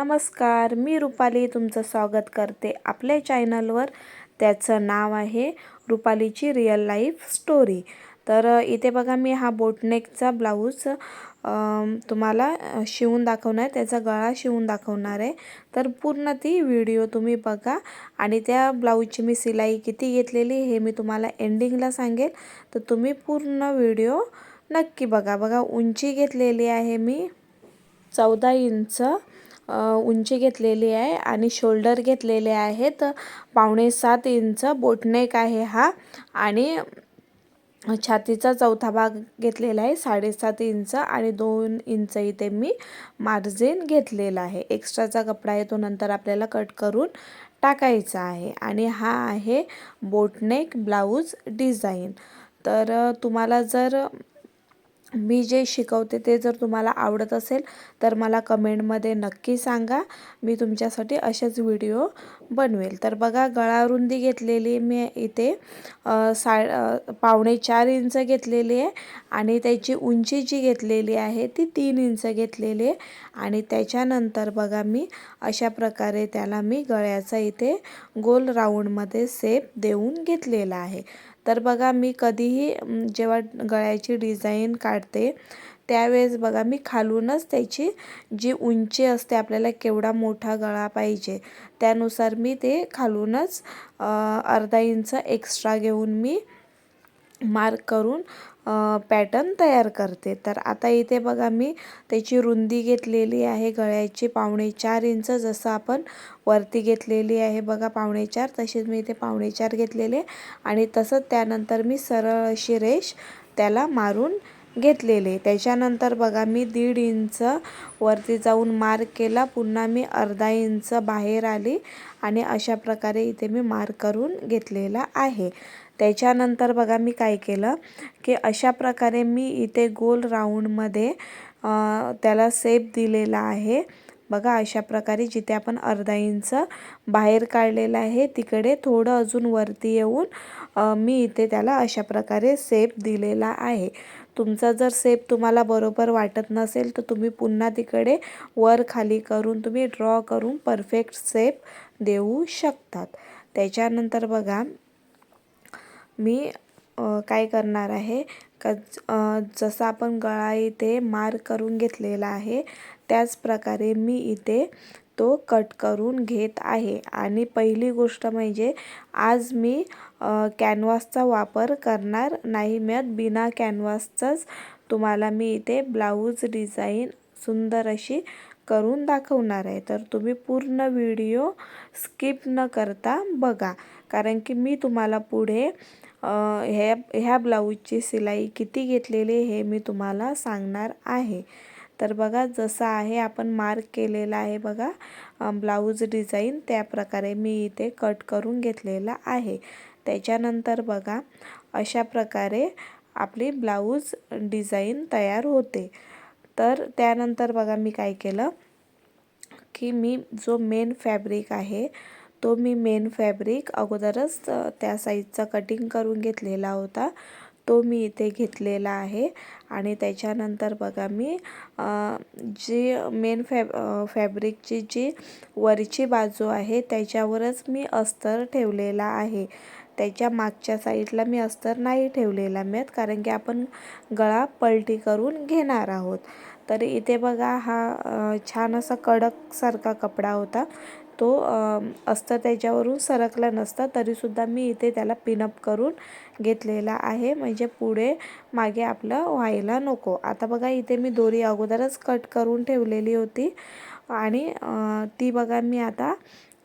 नमस्कार मी रुपाली तुमचं स्वागत करते आपल्या चॅनलवर. त्याचं नाव आहे रुपालीची रिअल लाईफ स्टोरी तर इथे बघा मी हा बोटनेकचा ब्लाऊज तुम्हाला शिवून दाखवणार आहे. त्याचा गळा शिवून दाखवणार आहे. तर पूर्ण ती व्हिडिओ तुम्ही बघा. आणि त्या ब्लाऊजची मी सिलाई किती घेतलेली हे मी तुम्हाला एंडिंगला सांगेल. तर तुम्ही पूर्ण व्हिडिओ नक्की बघा. बघा उंची घेतलेली आहे मी. चौदा इंच. उंची घेतलेली आहे आणि शोल्डर घेतलेले आहेत. पावणे सात इंच बोटनेक आहे हा आणि छातीचा चौथा भाग घेतलेला आहे साडेसात इंच आणि दोन इंच इथे मी मार्जिन घेतलेला आहे. एक्स्ट्राचा कपडा आहे तो नंतर आपल्याला कट करून टाकायचा आहे आणि हा आहे बोटनेक ब्लाऊज डिझाईन. तर तुम्हाला जर मी जे शिकवते ते जर तुम्हाला आवडत असेल तर मला कमेंटमध्ये नक्की सांगा. मी तुमच्यासाठी असेच व्हिडिओ बनवेल. तर बघा गळा रुंदी घेतलेली मी इथे सा पावणे चार इंच घेतलेली आहे आणि त्याची उंची जी घेतलेली आहे ती तीन इंच घेतलेली आहे. आणि त्याच्यानंतर बघा मी अशा प्रकारे त्याला मी गळ्याचा इथे गोल राऊंडमध्ये सेप देऊन घेतलेला आहे. तर बघा मी कधीही जेव्हा गळ्याची डिझाईन काढते त्यावेळेस बघा मी खालूनच त्याची जी उंची असते आपल्याला केवढा मोठा गळा पाहिजे त्यानुसार मी ते खालूनच अर्धा इंच एक्स्ट्रा घेऊन मी मार्क करून पॅटर्न तयार करते. तर आता इथे बघा मी त्याची रुंदी घेतलेली आहे गळ्याची पावणे चार इंच जसं आपण वरती घेतलेली आहे बघा पावणे चार तशीच मी इथे पावणे चार घेतलेले. आणि तसंच त्यानंतर मी सरळ अशी रेष त्याला मारून घेतलेले. त्याच्यानंतर बघा मी दीड इंच वरती जाऊन मार्क केला. पुन्हा मी अर्धा इंच बाहेर आली आणि अशा प्रकारे इथे मी मार्क करून घेतलेला आहे. त्याच्यानंतर बघा मी काय केलं की अशा प्रकारे मी इथे गोल राऊंडमध्ये त्याला सेप दिलेला आहे. बघा अशा प्रकारे जिथे आपण अर्धा इंच बाहेर काढलेलं आहे तिकडे थोडं अजून वरती येऊन मी इथे त्याला अशा प्रकारे सेप दिलेला आहे. तुमचा जर सेप तुम्हाला बरोबर वाटत नसेल तर तुम्ही पुन्हा तिकडे वर खाली करून तुम्ही ड्रॉ करून परफेक्ट सेप देऊ शकतात. त्याच्यानंतर बघा मी काय करणार आहे? का जसं आपण गळा इथे मार्क करून घेतलेला आहे त्याच प्रकारे मी इथे तो कट करून घेत आहे. आणि पहिली गोष्ट म्हणजे आज मी कॅनव्हासचा वापर करणार नाही. मी बिना कॅनव्हासचाच तुम्हाला मी इथे ब्लाऊज डिझाईन सुंदर अशी करून दाखवणार आहे. तर तुम्ही पूर्ण व्हिडिओ स्किप न करता बघा. कारण की मी तुम्हाला पुढे ह्या ह्या ब्लाऊजची शिलाई किती घेतलेली हे मी तुम्हाला सांगणार आहे. तर बघा जसं आहे आपण मार्क केलेला आहे बघा ब्लाऊज डिझाईन त्या प्रकारे मी इथे कट करून घेतलेला आहे. त्याच्यानंतर बघा अशा प्रकारे आपली ब्लाऊज डिझाईन तयार होते. तर त्यानंतर बघा मी काय केलं की मी जो मेन फॅब्रिक आहे तो मी मेन फॅब्रिक अगोदरच त्या साईजचा कटिंग करून घेतलेला होता. तो मी इथे घेतलेला आहे. आणि त्याच्यानंतर बघा मी जी मेन फॅब फॅब्रिकची जी वरची बाजू आहे त्याच्यावरच मी अस्तर ठेवलेला आहे. त्याच्या मागच्या साईडला मी अस्तर नाही ठेवलेला मेत कारण की आपण गळा पलटी करून घेणार आहोत. तर इथे बघा हा छान असा कडकसारखा कपडा होता. तो असतं अस्तर त्याच्यावरून सरकला नसता तरीसुद्धा मी इथे त्याला पिनअप करून घेतलेला आहे. म्हणजे पुढे मागे आपलं व्हायला नको. आता बघा इथे मी दोरी अगोदरच कट करून ठेवलेली होती. आणि ती बघा मी आता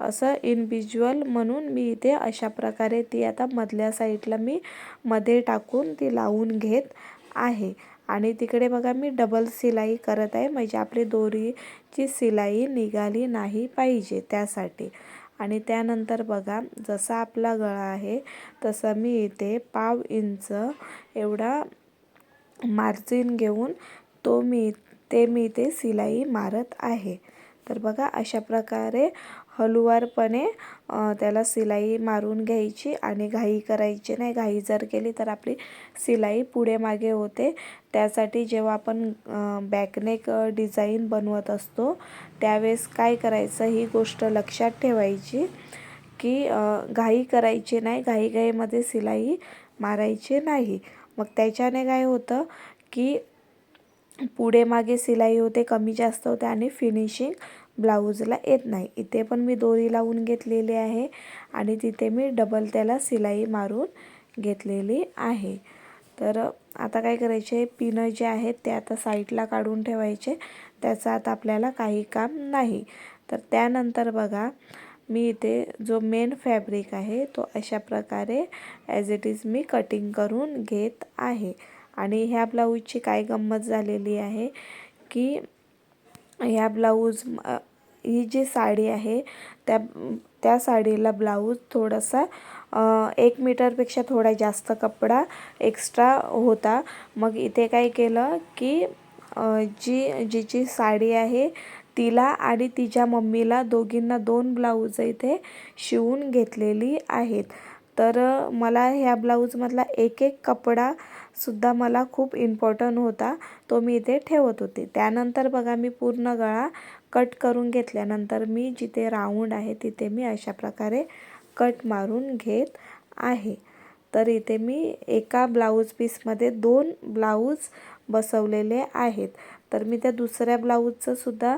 असं इनविज्युअल म्हणून मी इथे अशा प्रकारे ती आता मधल्या साईडला मी मध्ये टाकून ती लावून घेत आहे. आणि तिकडे बघा मी डबल शिलाई करत आहे. म्हणजे आपली दोरीची शिलाई निघाली नाही पाहिजे त्यासाठी. आणि त्यानंतर बघा जसा आपला गळा आहे तसं मी इथे पाव इंच एवढा मार्जिन घेऊन तो मी ते मी इथे शिलाई मारत आहे. तर बघा अशा प्रकारे हळूवारपणे त्याला शिलाई मारून घ्यायची आणि घाई करायची नाही. घाई जर केली तर आपली शिलाई पुढे मागे होते. त्यासाठी जेव्हा आपण बॅकनेक डिझाईन बनवत असतो त्यावेळेस काय करायचं ही गोष्ट लक्षात ठेवायची की घाई करायची नाही. घाईघाईमध्ये शिलाई मारायची नाही. मग त्याच्याने काय होतं की पुढे मागे शिलाई होते कमी जास्त होते आणि फिनिशिंग ब्लाऊजला येत नाही. इथे पण मी दोरी लावून घेतलेली आहे आणि तिथे मी डबल त्याला सिलाई मारून घेतलेली आहे. तर आता काय करायचे? पिनं जे आहेत ते आता साईडला काढून ठेवायचे. त्याचं आता आपल्याला काही काम नाही. तर त्यानंतर बघा मी इथे जो मेन फॅब्रिक आहे तो अशा प्रकारे ॲज इट इज मी कटिंग करून घेत आहे. आणि ह्या ब्लाऊजची काय गंमत झालेली आहे की ह्या ब्लाऊज ही जी साडी आहे त्या त्या साडीला ब्लाऊज थोडासा एक मीटरपेक्षा थोडा जास्त कपडा एक्स्ट्रा होता. मग इथे काय केलं की जी जिची साडी आहे तिला आणि तिच्या मम्मीला दोघींना दोन ब्लाऊज इथे शिवून घेतलेली आहेत. तर मला ह्या ब्लाऊजमधला एक एक कपडासुद्धा मला खूप इम्पॉर्टंट होता. तो मी इथे ठेवत होते. त्यानंतर बघा मी पूर्ण गळा कट करून घेतल्यानंतर मी जिथे राऊंड आहे तिथे मी अशा प्रकारे कट मारून घेत आहे. तर इथे मी एका ब्लाऊज पीसमध्ये दोन ब्लाऊज बसवलेले आहेत. तर मी त्या दुसऱ्या ब्लाऊजचंसुद्धा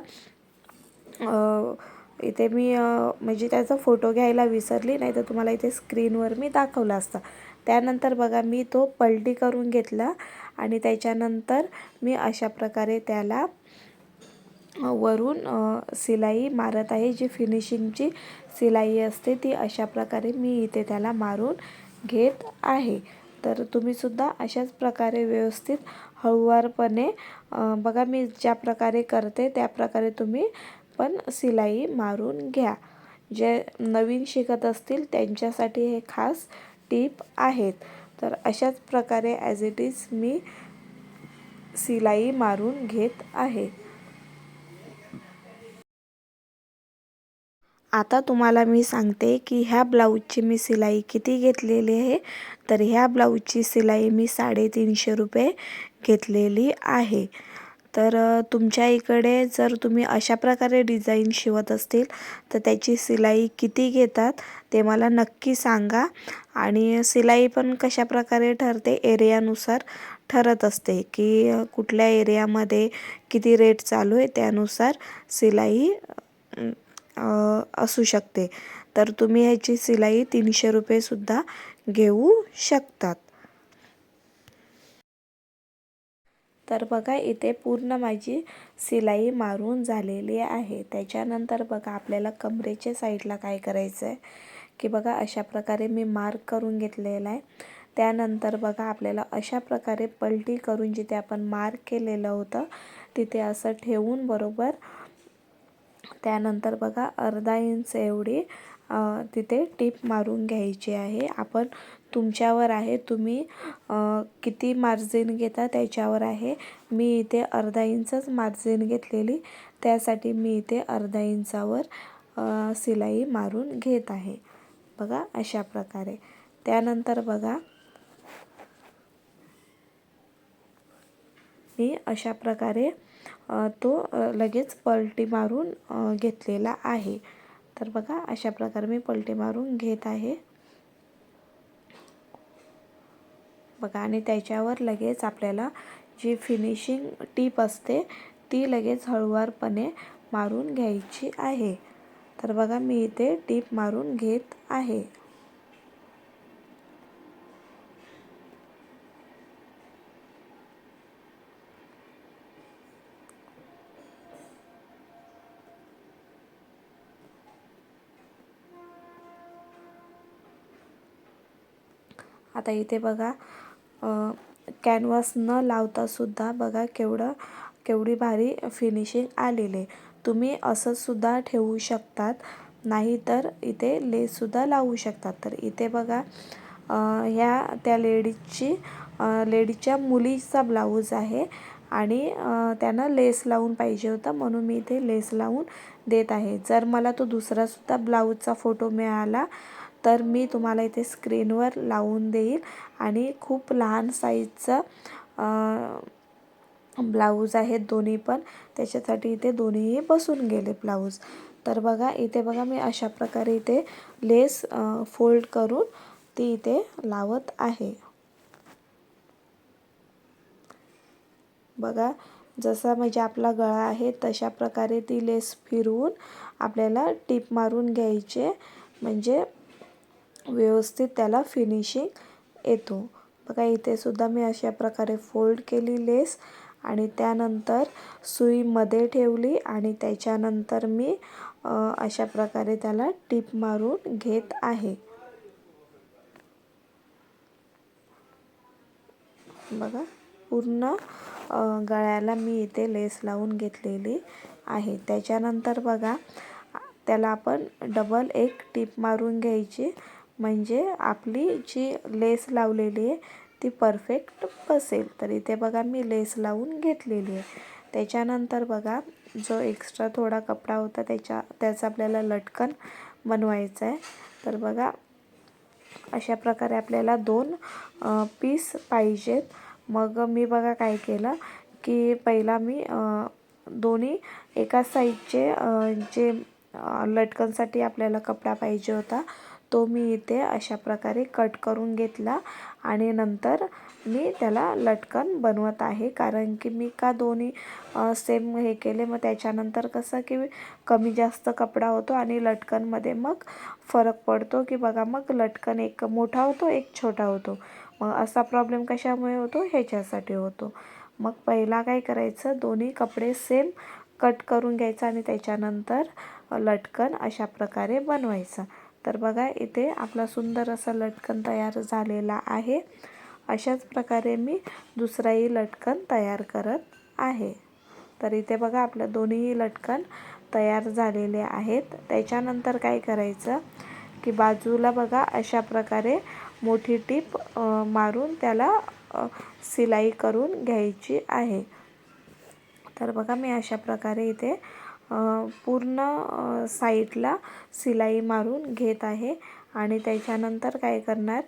इथे मी म्हणजे त्याचा फोटो घ्यायला विसरली नाही तर तुम्हाला इथे स्क्रीनवर मी दाखवला असता. त्यानंतर बघा मी तो पलटी करून घेतला आणि त्याच्यानंतर मी अशा प्रकारे त्याला वरून शिलाई मारत आहे. जी फिनिशिंगची शिलाई असते ती अशा प्रकारे मी इथे त्याला मारून घेत आहे. तर तुम्हीसुद्धा अशाच प्रकारे व्यवस्थित हळूवारपणे बघा मी ज्या प्रकारे करते त्या प्रकारे तुम्ही पण शिलाई मारून घ्या. जे नवीन शिकत असतील त्यांच्यासाठी हे खास टीप आहेत. तर अशाच प्रकारे ॲज इट इज मी शिलाई मारून घेत आहे. आता तुम्हाला मी सांगते की ह्या ब्लाऊजची मी सिलाई किती घेतलेली आहे. तर ह्या ब्लाऊजची सिलाई मी साडेतीनशे रुपये घेतलेली आहे. तर तुमच्या इकडे जर तुम्ही अशा प्रकारे डिझाईन शिवत असतील तर त्याची शिलाई किती घेतात ते मला नक्की सांगा. आणि शिलाई पण कशा प्रकारे ठरते? एरियानुसार ठरत असते की कुठल्या एरियामध्ये किती रेट चालू आहे त्यानुसार शिलाई असू शकते. तर तुम्ही ह्याची शिलाई तीनशे रुपयेसुद्धा घेऊ शकतात. तर बघा इथे पूर्ण माझी शिलाई मारून झालेली आहे. त्याच्यानंतर बघा आपल्याला कमरेच्या साईडला काय करायचं आहे की बघा अशा प्रकारे मी मार्क करून घेतलेला आहे. त्यानंतर बघा आपल्याला अशा प्रकारे पलटी करून जिथे आपण मार्क केलेलं होतं तिथे असं ठेवून बरोबर. त्यानंतर बघा अर्धा इंच एवढी तिथे टीप मारून घ्यायची आहे. आपण तुमच्यावर आहे. तुम्ही किती मार्जिन घेता त्याच्यावर आहे. मी इथे अर्धा इंचच मार्जिन घेतलेली. त्यासाठी मी इथे अर्धा इंचावर सिलाई मारून घेत आहे. बघा अशा प्रकारे. त्यानंतर बघा. मी अशा प्रकारे तो लगेच पलटी मारून घेतलेला आहे. तर बघा अशा प्रकारे मी पलटी मारून घेत आहे. बघा आणि त्याच्यावर लगेच आपल्याला जी फिनिशिंग टीप असते ती लगेच हळुवारपणे मारून घ्यायची आहे. तर बघा मी इथे टीप मारून घेत आहे. आता इथे बघा कॅनव्हास न लावतासुद्धा बघा केवढं केवढी भारी फिनिशिंग आलेले तुम्ही असंसुद्धा ठेवू शकतात नाहीतर इथे लेससुद्धा लावू शकतात. तर इथे बघा ह्या त्या लेडीजची लेडीजच्या मुलीचा ब्लाऊज आहे आणि त्यांना लेस लावून पाहिजे होता म्हणून मी इथे लेस लावून देत आहे. जर मला तो दुसरासुद्धा ब्लाऊजचा फोटो मिळाला तर मी तुम्हाला इथे स्क्रीनवर लावून देईल. आणि खूप लहान साईजचं ब्लाऊज आहेत दोन्ही पण. त्याच्यासाठी इथे दोन्हीही बसून गेले ब्लाऊज तर बघा इथे बघा मी अशा प्रकारे इथे लेस फोल्ड करून ती इथे लावत आहे. बघा जसा म्हणजे आपला गळा आहे तशा प्रकारे ती लेस फिरवून आपल्याला टीप मारून घ्यायचे. म्हणजे व्यवस्थित त्याला फिनिशिंग येतो. बघा इथे सुद्धा मी अशा प्रकारे फोल्ड केली लेस आणि त्यानंतर सुईमध्ये ठेवली आणि त्याच्यानंतर मी अशा प्रकारे त्याला टीप मारून घेत आहे. बघा पूर्ण गळ्याला मी इथे लेस लावून घेतलेली आहे. त्याच्यानंतर बघा त्याला आपण डबल एक टीप मारून घ्यायची. म्हणजे आपली जी लेस लावलेली आहे ती परफेक्ट बसेल. तर इथे बघा मी लेस लावून घेतलेली आहे. त्याच्यानंतर बघा जो एक्स्ट्रा थोडा कपडा होता त्याच्या त्याचा आपल्याला लटकन बनवायचं आहे. तर बघा अशा प्रकारे आपल्याला दोन पीस पाहिजेत. मग मी बघा काय केलं की पहिला मी दोन्ही एका साईडचे जे लटकनसाठी आपल्याला कपडा पाहिजे होता तो मी इथे अशा प्रकारे कट करून घेतला आणि नंतर मी त्याला लटकन बनवत आहे. कारण की मी का दोन्ही सेम हे केले? मग त्याच्यानंतर कसं की कमी जास्त कपडा होतो आणि लटकनमध्ये मग फरक पडतो की बघा मग लटकन एक मोठा होतो एक छोटा होतो. मग असा प्रॉब्लेम कशामुळे होतो? ह्याच्यासाठी होतो. मग पहिला काय करायचं? दोन्ही कपडे सेम कट करून घ्यायचं आणि त्याच्यानंतर लटकन अशा प्रकारे बनवायचं. तर बघा इथे आपला सुंदर असा लटकन तयार झालेला आहे. अशाच प्रकारे मी दुसराही लटकन तयार करत आहे. तर इथे बघा आपलं दोन्हीही लटकन तयार झालेले आहेत. त्याच्यानंतर काय करायचं की बाजूला बघा अशा प्रकारे मोठी टीप मारून त्याला सिलाई करून घ्यायची आहे. तर बघा मी अशा प्रकारे इथे पूर्ण साईडला सिलाई मारून घेत आहे. आणि त्याच्यानंतर काय करणार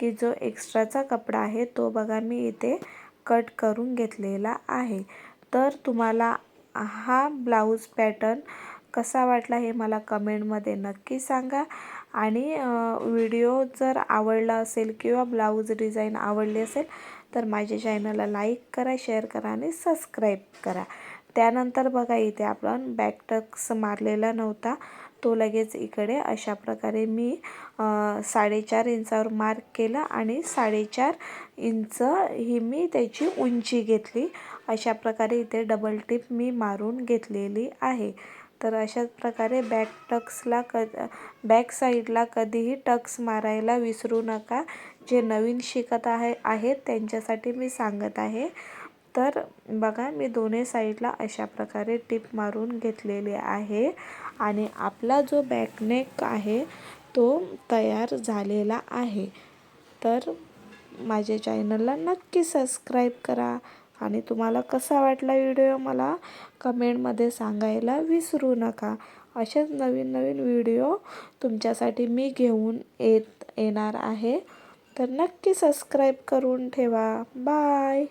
की जो एक्स्ट्राचा कपडा आहे तो बघा मी इथे कट करून घेतलेला आहे. तर तुम्हाला हा ब्लाऊज पॅटर्न कसा वाटला हे मला कमेंटमध्ये नक्की सांगा. आणि व्हिडिओ जर आवडला असेल किंवा ब्लाऊज डिझाईन आवडली असेल तर माझ्या चॅनलला लाईक करा शेअर करा आणि सबस्क्राईब करा. त्यानंतर बघा इथे आपण बॅक टक्स मारलेला नव्हता. तो लगेच इकडे अशा प्रकारे मी साडेचार इंचावर मार्क केला आणि साडेचार इंच ही मी त्याची उंची घेतली. अशा प्रकारे इथे डबल टिप मी मारून घेतलेली आहे. तर अशाच प्रकारे बॅक टक्सला क बॅक साईडला कधीही टक्स मारायला विसरू नका. जे नवीन शिकत आहे आहेत त्यांच्यासाठी मी सांगत आहे. तर बघा मी दोन्ही साईडला अशा प्रकारे टिप मारून घेतलेले आहे आणि आपला जो बॅकनेक आहे तो तयार झालेला आहे. तर माझ्या चॅनलला नक्की सबस्क्राईब करा आणि तुम्हाला कसा वाटला व्हिडिओ मला कमेंटमध्ये सांगायला विसरू नका. असेच नवीन नवीन व्हिडिओ तुमच्यासाठी मी घेऊन येत येणार आहे. तर नक्की सबस्क्राईब करून ठेवा. बाय!